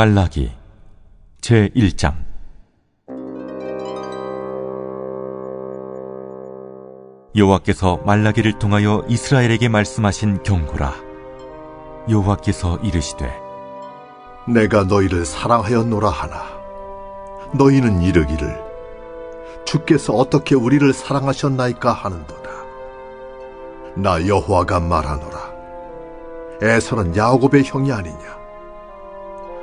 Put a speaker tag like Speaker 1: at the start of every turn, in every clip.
Speaker 1: 말라기. 제 1장. 여호와께서 말라기를 통하여 이스라엘에게 말씀하신 경고라. 여호와께서 이르시되
Speaker 2: 내가 너희를 사랑하였노라 하나 너희는 이르기를 주께서 어떻게 우리를 사랑하셨나이까 하는도다. 나 여호와가 말하노라. 에서는 야곱의 형이 아니냐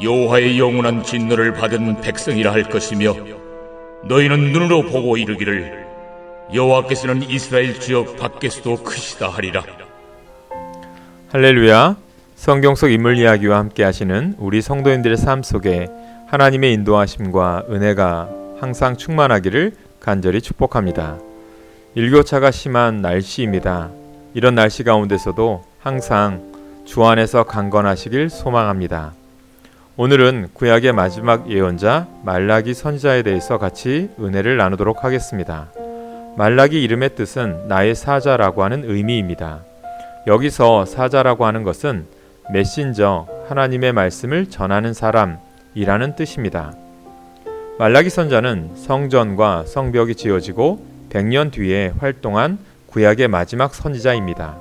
Speaker 3: 여호와의 영원한 진노를 받은 백성이라 할 것이며 너희는 눈으로 보고 이르기를 여호와께서는 이스라엘 지역 밖에서도 크시다 하리라.
Speaker 4: 할렐루야. 성경 속 인물 이야기와 함께 하시는 우리 성도님들의 삶 속에 하나님의 인도하심과 은혜가 항상 충만하기를 간절히 축복합니다. 일교차가 심한 날씨입니다. 이런 날씨 가운데서도 항상 주 안에서 강건하시길 소망합니다. 오늘은 구약의 마지막 예언자 말라기 선지자에 대해서 같이 은혜를 나누도록 하겠습니다. 말라기 이름의 뜻은 나의 사자라고 하는 의미입니다. 여기서 사자라고 하는 것은 메신저 하나님의 말씀을 전하는 사람이라는 뜻입니다. 말라기 선자는 성전과 성벽이 지어지고 100년 뒤에 활동한 구약의 마지막 선지자입니다.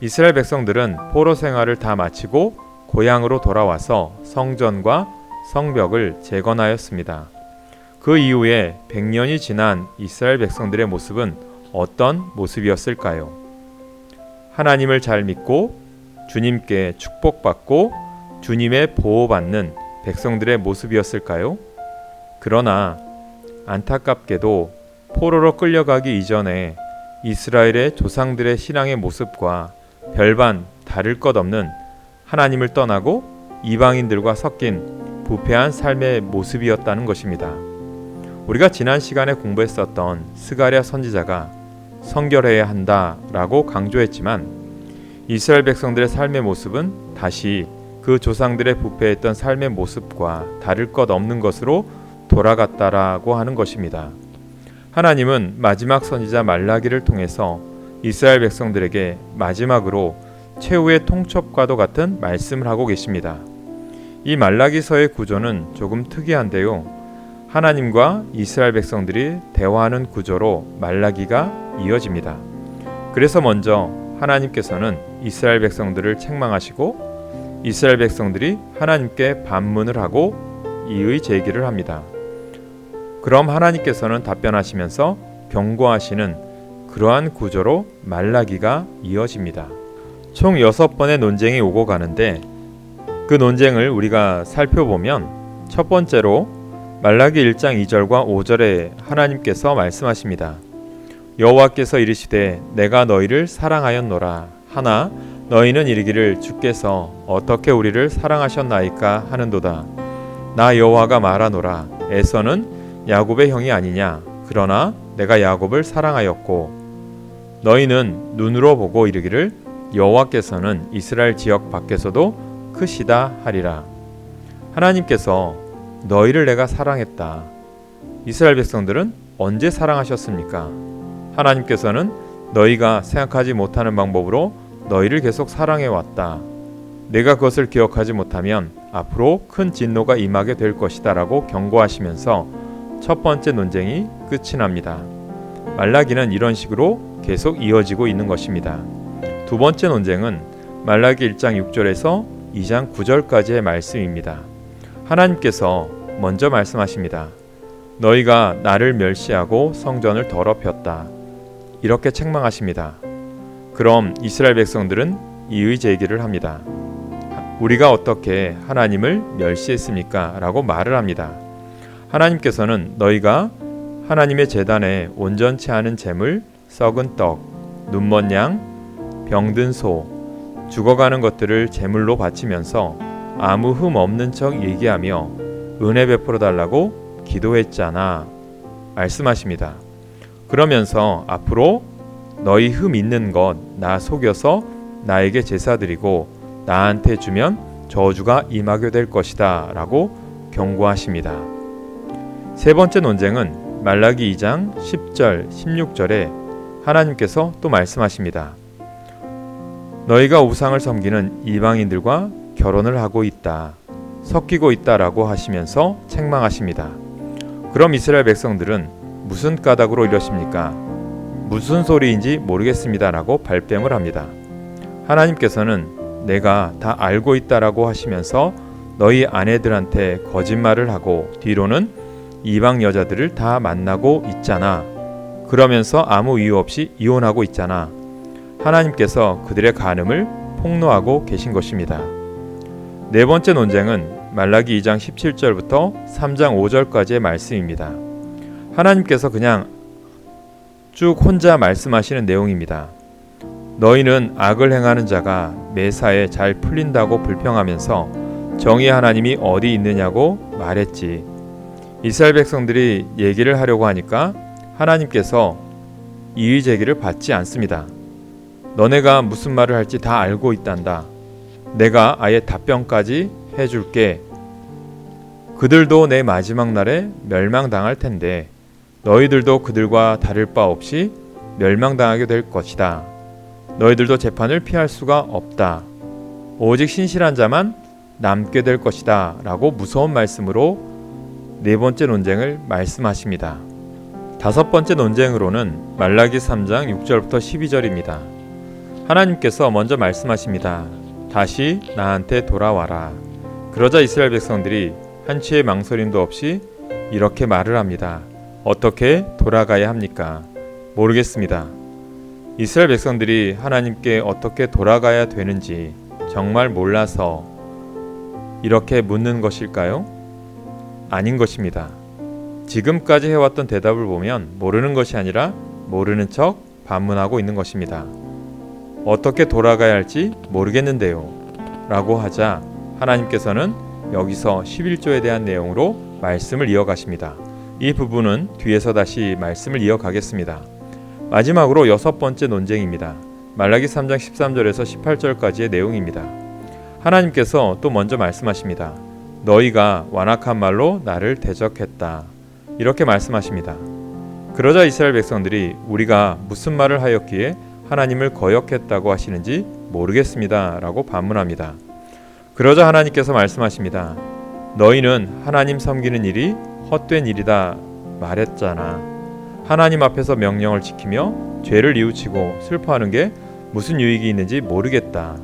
Speaker 4: 이스라엘 백성들은 포로 생활을 다 마치고 고향으로 돌아와서 성전과 성벽을 재건하였습니다. 그 이후에 100년이 지난 이스라엘 백성들의 모습은 어떤 모습이었을까요? 하나님을 잘 믿고 주님께 축복받고 주님의 보호받는 백성들의 모습이었을까요? 그러나 안타깝게도 포로로 끌려가기 이전에 이스라엘의 조상들의 신앙의 모습과 별반 다를 것 없는 하나님을 떠나고 이방인들과 섞인 부패한 삶의 모습이었다는 것입니다. 우리가 지난 시간에 공부했었던 스가랴 선지자가 성결해야 한다라고 강조했지만 이스라엘 백성들의 삶의 모습은 다시 그 조상들의 부패했던 삶의 모습과 다를 것 없는 것으로 돌아갔다라고 하는 것입니다. 하나님은 마지막 선지자 말라기를 통해서 이스라엘 백성들에게 마지막으로 최후의 통첩과도 같은 말씀을 하고 계십니다. 이 말라기서의 구조는 조금 특이한데요. 하나님과 이스라엘 백성들이 대화하는 구조로 말라기가 이어집니다. 그래서 먼저 하나님께서는 이스라엘 백성들을 책망하시고 이스라엘 백성들이 하나님께 반문을 하고 이의 제기를 합니다. 그럼 하나님께서는 답변하시면서 경고하시는 그러한 구조로 말라기가 이어집니다. 총 6번의 논쟁이 오고 가는데 그 논쟁을 우리가 살펴보면 첫 번째로 말라기 1장 2절과 5절에 하나님께서 말씀하십니다. 여호와께서 이르시되 내가 너희를 사랑하였노라 하나 너희는 이르기를 주께서 어떻게 우리를 사랑하셨나이까 하는도다. 나 여호와가 말하노라 에서는 야곱의 형이 아니냐 그러나 내가 야곱을 사랑하였고 너희는 눈으로 보고 이르기를 여호와께서는 이스라엘 지역 밖에서도 크시다 하리라 하나님께서 너희를 내가 사랑했다 이스라엘 백성들은 언제 사랑하셨습니까 하나님께서는 너희가 생각하지 못하는 방법으로 너희를 계속 사랑해 왔다 내가 그것을 기억하지 못하면 앞으로 큰 진노가 임하게 될 것이다라고 경고하시면서 첫 번째 논쟁이 끝이 납니다. 말라기는 이런 식으로 계속 이어지고 있는 것입니다. 두 번째 논쟁은 말라기 1장 6절에서 2장 9절까지의 말씀입니다. 하나님께서 먼저 말씀하십니다. 너희가 나를 멸시하고 성전을 더럽혔다. 이렇게 책망하십니다. 그럼 이스라엘 백성들은 이의 제기를 합니다. 우리가 어떻게 하나님을 멸시했습니까? 라고 말을 합니다. 하나님께서는 너희가 하나님의 재단에 온전치 않은 재물, 썩은 떡, 눈먼 양, 병든 소, 죽어가는 것들을 제물로 바치면서 아무 흠 없는 척 얘기하며 은혜 베풀어 달라고 기도했잖아. 말씀하십니다. 그러면서 앞으로 너희 흠 있는 것 나 속여서 나에게 제사 드리고 나한테 주면 저주가 임하게 될 것이다 라고 경고하십니다. 세 번째 논쟁은 말라기 2장 10절 16절에 하나님께서 또 말씀하십니다. 너희가 우상을 섬기는 이방인들과 결혼을 하고 있다. 섞이고 있다라고 하시면서 책망하십니다. 그럼 이스라엘 백성들은 무슨 까닭으로 이러십니까? 무슨 소리인지 모르겠습니다라고 발뺌을 합니다. 하나님께서는 내가 다 알고 있다라고 하시면서 너희 아내들한테 거짓말을 하고 뒤로는 이방 여자들을 다 만나고 있잖아. 그러면서 아무 이유 없이 이혼하고 있잖아. 하나님께서 그들의 간음을 폭로하고 계신 것입니다. 네 번째 논쟁은 말라기 2장 17절부터 3장 5절까지의 말씀입니다. 하나님께서 그냥 쭉 혼자 말씀하시는 내용입니다. 너희는 악을 행하는 자가 매사에 잘 풀린다고 불평하면서 정의 하나님이 어디 있느냐고 말했지. 이스라엘 백성들이 얘기를 하려고 하니까 하나님께서 이의 제기를 받지 않습니다. 너네가 무슨 말을 할지 다 알고 있단다. 내가 아예 답변까지 해줄게. 그들도 내 마지막 날에 멸망당할 텐데 너희들도 그들과 다를 바 없이 멸망당하게 될 것이다. 너희들도 재판을 피할 수가 없다. 오직 신실한 자만 남게 될 것이다. 라고 무서운 말씀으로 네 번째 논쟁을 말씀하십니다. 다섯 번째 논쟁으로는 말라기 3장 6절부터 12절입니다. 하나님께서 먼저 말씀하십니다. 다시 나한테 돌아와라. 그러자 이스라엘 백성들이 한치의 망설임도 없이 이렇게 말을 합니다. 어떻게 돌아가야 합니까? 모르겠습니다. 이스라엘 백성들이 하나님께 어떻게 돌아가야 되는지 정말 몰라서 이렇게 묻는 것일까요? 아닌 것입니다. 지금까지 해왔던 대답을 보면 모르는 것이 아니라 모르는 척 반문하고 있는 것입니다. 어떻게 돌아가야 할지 모르겠는데요. 라고 하자 하나님께서는 여기서 11조에 대한 내용으로 말씀을 이어가십니다. 이 부분은 뒤에서 다시 말씀을 이어가겠습니다. 마지막으로 여섯 번째 논쟁입니다. 말라기 3장 13절에서 18절까지의 내용입니다. 하나님께서 또 먼저 말씀하십니다. 너희가 완악한 말로 나를 대적했다. 이렇게 말씀하십니다. 그러자 이스라엘 백성들이 우리가 무슨 말을 하였기에 하나님을 거역했다고 하시는지 모르겠습니다. 라고 반문합니다. 그러자 하나님께서 말씀하십니다. 너희는 하나님 섬기는 일이 헛된 일이다 말했잖아. 하나님 앞에서 명령을 지키며 죄를 뉘우치고 슬퍼하는 게 무슨 유익이 있는지 모르겠다.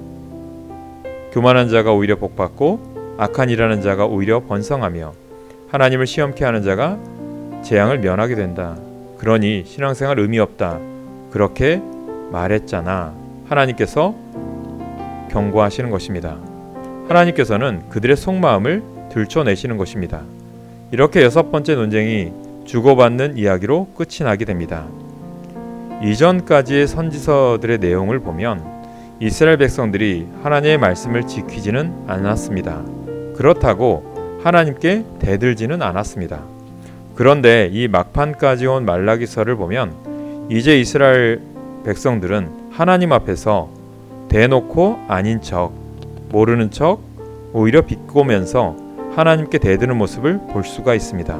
Speaker 4: 교만한 자가 오히려 복받고 악한 일하는 자가 오히려 번성하며 하나님을 시험케 하는 자가 재앙을 면하게 된다. 그러니 신앙생활 의미 없다. 그렇게 말했잖아. 하나님께서 경고하시는 것입니다. 하나님께서는 그들의 속마음을 들춰내시는 것입니다. 이렇게 여섯 번째 논쟁이 주고받는 이야기로 끝이 나게 됩니다. 이전까지의 선지서들의 내용을 보면 이스라엘 백성들이 하나님의 말씀을 지키지는 않았습니다. 그렇다고 하나님께 대들지는 않았습니다. 그런데 이 막판까지 온 말라기서를 보면 이제 이스라엘 백성들은 하나님 앞에서 대놓고 아닌 척, 모르는 척, 오히려 비꼬면서 하나님께 대드는 모습을 볼 수가 있습니다.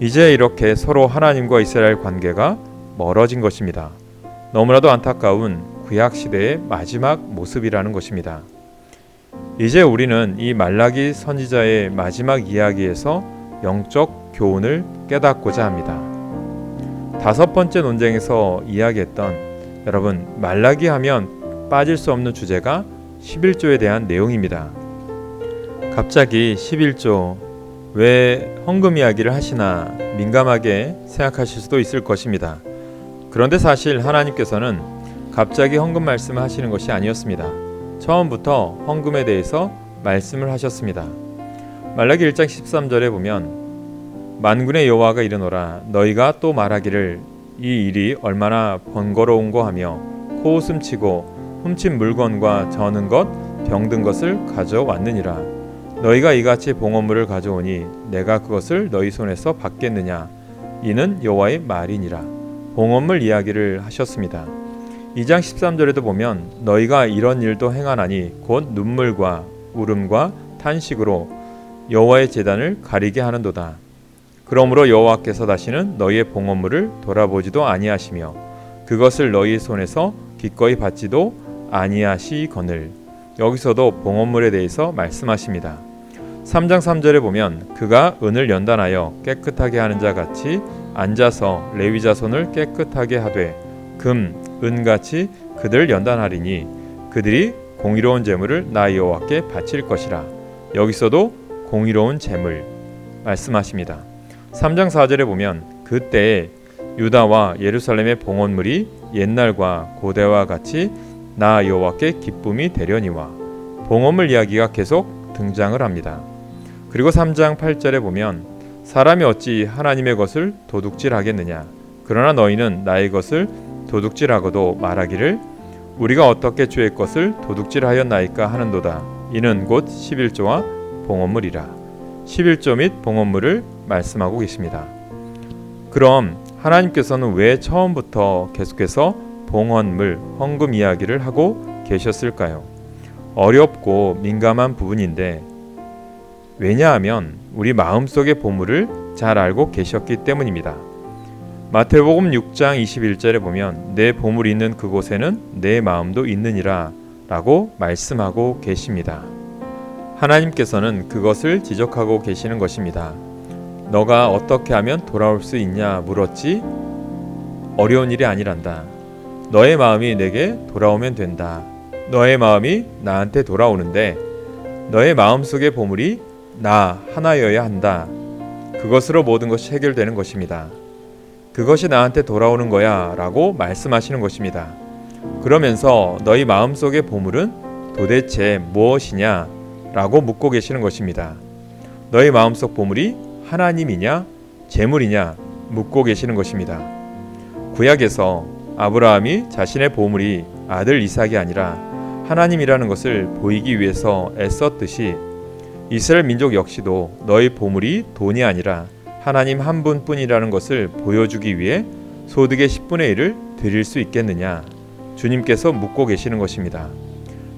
Speaker 4: 이제 이렇게 서로 하나님과 이스라엘 관계가 멀어진 것입니다. 너무나도 안타까운 구약 시대의 마지막 모습이라는 것입니다. 이제 우리는 이 말라기 선지자의 마지막 이야기에서 영적 교훈을 깨닫고자 합니다. 다섯 번째 논쟁에서 이야기했던 여러분 말라기 하면 빠질 수 없는 주제가 11조에 대한 내용입니다. 갑자기 11조 왜 헌금 이야기를 하시나 민감하게 생각하실 수도 있을 것입니다. 그런데 사실 하나님께서는 갑자기 헌금 말씀을 하시는 것이 아니었습니다. 처음부터 헌금에 대해서 말씀을 하셨습니다. 말라기 1장 13절에 보면 만군의 여호와가 이르노라 너희가 또 말하기를 이 일이 얼마나 번거로운고 하며 코웃음 치고 훔친 물건과 저는 것 병든 것을 가져왔느니라 너희가 이같이 봉헌물을 가져오니 내가 그것을 너희 손에서 받겠느냐 이는 여호와의 말이니라 봉헌물 이야기를 하셨습니다. 2장 13절에도 보면 너희가 이런 일도 행하나니 곧 눈물과 울음과 탄식으로 여호와의 제단을 가리게 하는도다. 그러므로 여호와께서 다시는 너희의 봉헌물을 돌아보지도 아니하시며 그것을 너희 손에서 기꺼이 받지도 아니하시거늘 여기서도 봉헌물에 대해서 말씀하십니다. 3장 3절에 보면 그가 은을 연단하여 깨끗하게 하는 자 같이 앉아서 레위 자손을 깨끗하게 하되 금, 은 같이 그들 연단하리니 그들이 공의로운 제물을 나 여호와께 바칠 것이라. 여기서도 공의로운 제물 말씀하십니다. 3장 4절에 보면 그때에 유다와 예루살렘의 봉헌물이 옛날과 고대와 같이 나 여호와께 기쁨이 되려니와 봉헌물 이야기가 계속 등장을 합니다. 그리고 3장 8절에 보면 사람이 어찌 하나님의 것을 도둑질하겠느냐? 그러나 너희는 나의 것을 도둑질하고도 말하기를 우리가 어떻게 주의 것을 도둑질하였나이까 하는도다. 이는 곧 11조와 봉헌물이라. 11조 및 봉헌물을 말씀하고 계십니다. 그럼 하나님께서는 왜 처음부터 계속해서 봉헌물, 헌금 이야기를 하고 계셨을까요? 어렵고 민감한 부분인데 왜냐하면 우리 마음속의 보물을 잘 알고 계셨기 때문입니다. 마태복음 6장 21절에 보면 내 보물이 있는 그곳에는 내 마음도 있느니라 라고 말씀하고 계십니다. 하나님께서는 그것을 지적하고 계시는 것입니다. 너가 어떻게 하면 돌아올 수 있냐 물었지 어려운 일이 아니란다. 너의 마음이 내게 돌아오면 된다. 너의 마음이 나한테 돌아오는데 너의 마음속의 보물이 나 하나여야 한다. 그것으로 모든 것이 해결되는 것입니다. 그것이 나한테 돌아오는 거야 라고 말씀하시는 것입니다. 그러면서 너희 마음속의 보물은 도대체 무엇이냐 라고 묻고 계시는 것입니다. 너희 마음속 보물이 하나님이냐 재물이냐 묻고 계시는 것입니다. 구약에서 아브라함이 자신의 보물이 아들 이삭이 아니라 하나님이라는 것을 보이기 위해서 애썼듯이 이스라엘 민족 역시도 너희 보물이 돈이 아니라 하나님 한 분뿐이라는 것을 보여주기 위해 소득의 10분의 1을 드릴 수 있겠느냐 주님께서 묻고 계시는 것입니다.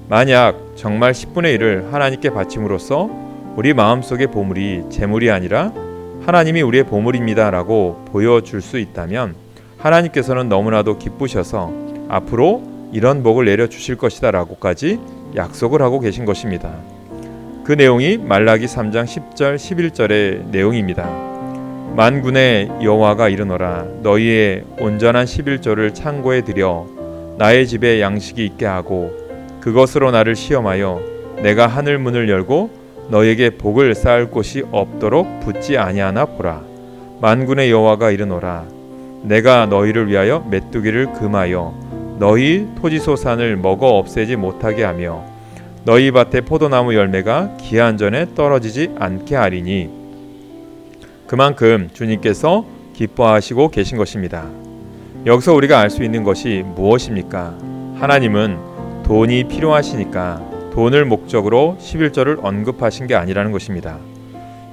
Speaker 4: 만약 정말 10분의 1을 하나님께 바침으로써 우리 마음속의 보물이 재물이 아니라 하나님이 우리의 보물입니다 라고 보여줄 수 있다면 하나님께서는 너무나도 기쁘셔서 앞으로 이런 복을 내려 주실 것이다 라고까지 약속을 하고 계신 것입니다. 그 내용이 말라기 3장 10절 11절의 내용입니다. 만군의 여호와가 이르노라 너희의 온전한 11조를 창고에 들여 나의 집에 양식이 있게 하고 그것으로 나를 시험하여 내가 하늘 문을 열고 너에게 복을 쌓을 곳이 없도록 붙지 아니하나 보라 만군의 여호와가 이르노라 내가 너희를 위하여 메뚜기를 금하여 너희 토지소산을 먹어 없애지 못하게 하며 너희 밭의 포도나무 열매가 기한 전에 떨어지지 않게 하리니 그만큼 주님께서 기뻐하시고 계신 것입니다. 여기서 우리가 알 수 있는 것이 무엇입니까? 하나님은 돈이 필요하시니까 돈을 목적으로 11절을 언급하신 게 아니라는 것입니다.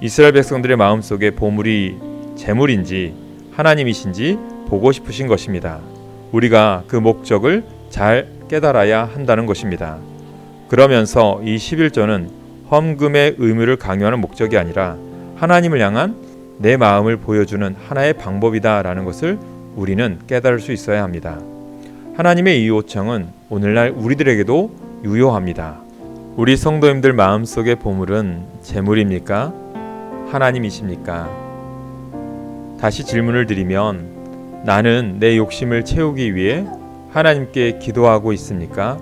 Speaker 4: 이스라엘 백성들의 마음속에 보물이 재물인지 하나님이신지 보고 싶으신 것입니다. 우리가 그 목적을 잘 깨달아야 한다는 것입니다. 그러면서 이 11조는 헌금의 의무를 강요하는 목적이 아니라 하나님을 향한 내 마음을 보여주는 하나의 방법이다라는 것을 우리는 깨달을 수 있어야 합니다. 하나님의 이 요청은 오늘날 우리들에게도 유효합니다. 우리 성도님들 마음속의 보물은 재물입니까? 하나님이십니까? 다시 질문을 드리면 나는 내 욕심을 채우기 위해 하나님께 기도하고 있습니까?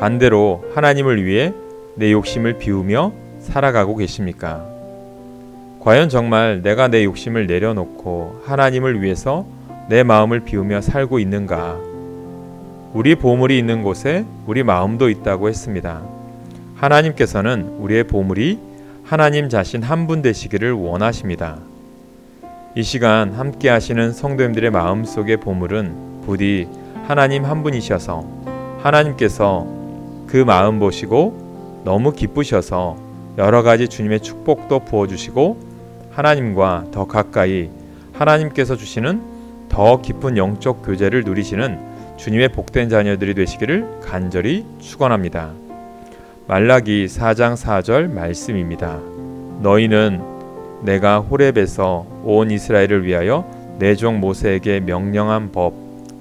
Speaker 4: 반대로 하나님을 위해 내 욕심을 비우며 살아가고 계십니까? 과연 정말 내가 내 욕심을 내려놓고 하나님을 위해서 내 마음을 비우며 살고 있는가? 우리 보물이 있는 곳에 우리 마음도 있다고 했습니다. 하나님께서는 우리의 보물이 하나님 자신 한 분 되시기를 원하십니다. 이 시간 함께 하시는 성도님들의 마음 속의 보물은 부디 하나님 한 분이셔서 하나님께서 그 마음 보시고 너무 기쁘셔서 여러 가지 주님의 축복도 부어 주시고 하나님과 더 가까이 하나님께서 주시는 더 깊은 영적 교제를 누리시는 주님의 복된 자녀들이 되시기를 간절히 축원합니다. 말라기 4장 4절 말씀입니다. 너희는 내가 호렙에서 온 이스라엘을 위하여 내 종 모세에게 명령한 법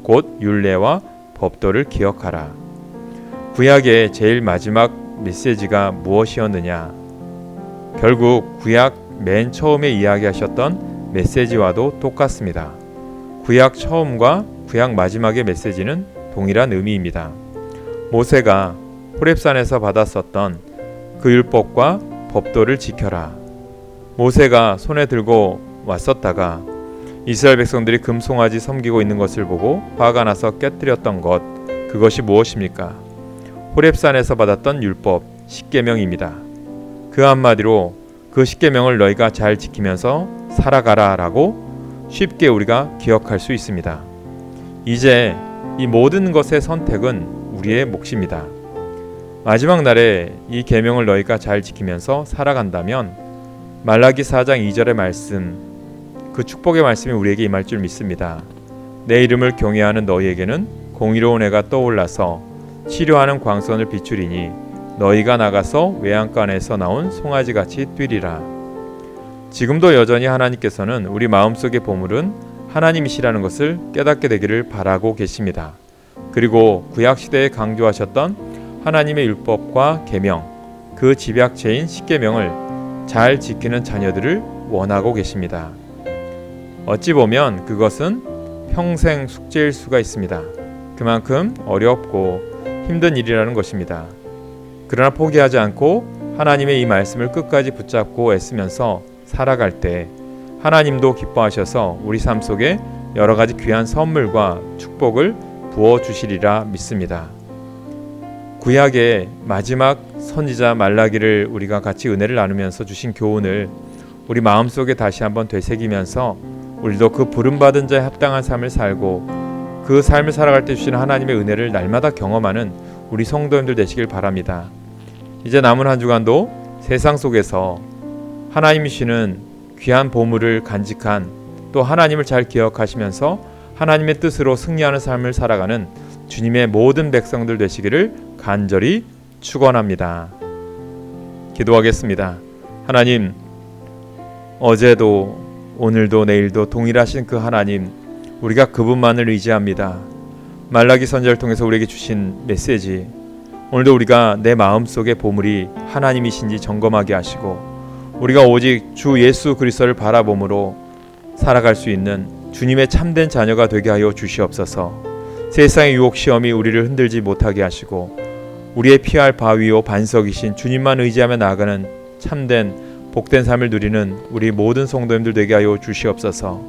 Speaker 4: 곧 율례와 법도를 기억하라. 구약의 제일 마지막 메시지가 무엇이었느냐? 결국 구약 맨 처음에 이야기하셨던 메시지와도 똑같습니다. 구약 처음과 구약 마지막의 메시지는 동일한 의미입니다. 모세가 호렙산에서 받았었던 그 율법과 법도를 지켜라. 모세가 손에 들고 왔었다가 이스라엘 백성들이 금송아지 섬기고 있는 것을 보고 화가 나서 깨뜨렸던 것 그것이 무엇입니까? 호렙산에서 받았던 율법 십계명입니다. 그 한마디로 그 십계명을 너희가 잘 지키면서 살아가라라고 쉽게 우리가 기억할 수 있습니다. 이제 이 모든 것의 선택은 우리의 몫입니다. 마지막 날에 이 계명을 너희가 잘 지키면서 살아간다면 말라기 4장 2절의 말씀 그 축복의 말씀이 우리에게 임할 줄 믿습니다. 내 이름을 경외하는 너희에게는 공의로운 해가 떠올라서 치료하는 광선을 비추리니 너희가 나가서 외양간에서 나온 송아지 같이 뛰리라. 지금도 여전히 하나님께서는 우리 마음속의 보물은 하나님이시라는 것을 깨닫게 되기를 바라고 계십니다. 그리고 구약 시대에 강조하셨던 하나님의 율법과 계명, 그 집약체인 십계명을 잘 지키는 자녀들을 원하고 계십니다. 어찌 보면 그것은 평생 숙제일 수가 있습니다. 그만큼 어렵고 힘든 일이라는 것입니다. 그러나 포기하지 않고 하나님의 이 말씀을 끝까지 붙잡고 애쓰면서 살아갈 때 하나님도 기뻐하셔서 우리 삶 속에 여러 가지 귀한 선물과 축복을 부어 주시리라 믿습니다. 구약의 마지막 선지자 말라기를 우리가 같이 은혜를 나누면서 주신 교훈을 우리 마음속에 다시 한번 되새기면서 우리도 그 부름받은 자에 합당한 삶을 살고 그 삶을 살아갈 때 주시는 하나님의 은혜를 날마다 경험하는 우리 성도님들 되시길 바랍니다. 이제 남은 한 주간도 세상 속에서 하나님이 주시는 귀한 보물을 간직한 또 하나님을 잘 기억하시면서 하나님의 뜻으로 승리하는 삶을 살아가는 주님의 모든 백성들 되시기를 간절히 축원합니다. 기도하겠습니다. 하나님 어제도 오늘도 내일도 동일하신 그 하나님 우리가 그분만을 의지합니다. 말라기 선지를 통해서 우리에게 주신 메시지 오늘도 우리가 내 마음속의 보물이 하나님이신지 점검하게 하시고 우리가 오직 주 예수 그리스도를 바라봄으로 살아갈 수 있는 주님의 참된 자녀가 되게 하여 주시옵소서. 세상의 유혹 시험이 우리를 흔들지 못하게 하시고 우리의 피할 바위요 반석이신 주님만 의지하며 나아가는 참된 복된 삶을 누리는 우리 모든 성도님들 되게 하여 주시옵소서.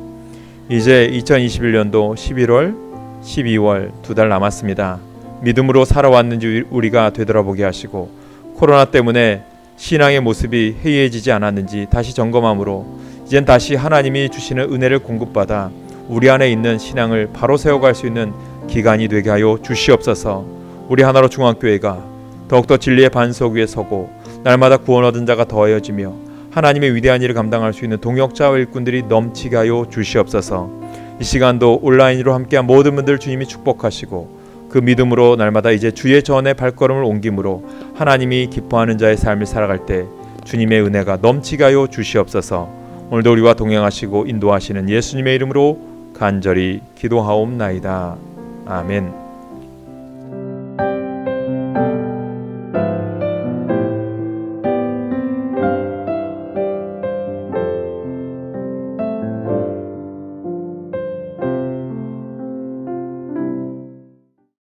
Speaker 4: 이제 2021년도 11월, 12월 두 달 남았습니다. 믿음으로 살아왔는지 우리가 되돌아보게 하시고 코로나 때문에 신앙의 모습이 해이해지지 않았는지 다시 점검함으로 이젠 다시 하나님이 주시는 은혜를 공급받아 우리 안에 있는 신앙을 바로 세워갈 수 있는 기간이 되게 하여 주시옵소서. 우리 하나로 중앙교회가 더욱더 진리의 반석 위에 서고 날마다 구원 얻은 자가 더하여지며 하나님의 위대한 일을 감당할 수 있는 동역자와 일꾼들이 넘치게 하여 주시옵소서. 이 시간도 온라인으로 함께한 모든 분들 주님이 축복하시고 그 믿음으로 날마다 이제 주의 전에 발걸음을 옮김으로 하나님이 기뻐하는 자의 삶을 살아갈 때 주님의 은혜가 넘치게 하여 주시옵소서. 오늘도 우리와 동행하시고 인도하시는 예수님의 이름으로 간절히 기도하옵나이다. 아멘.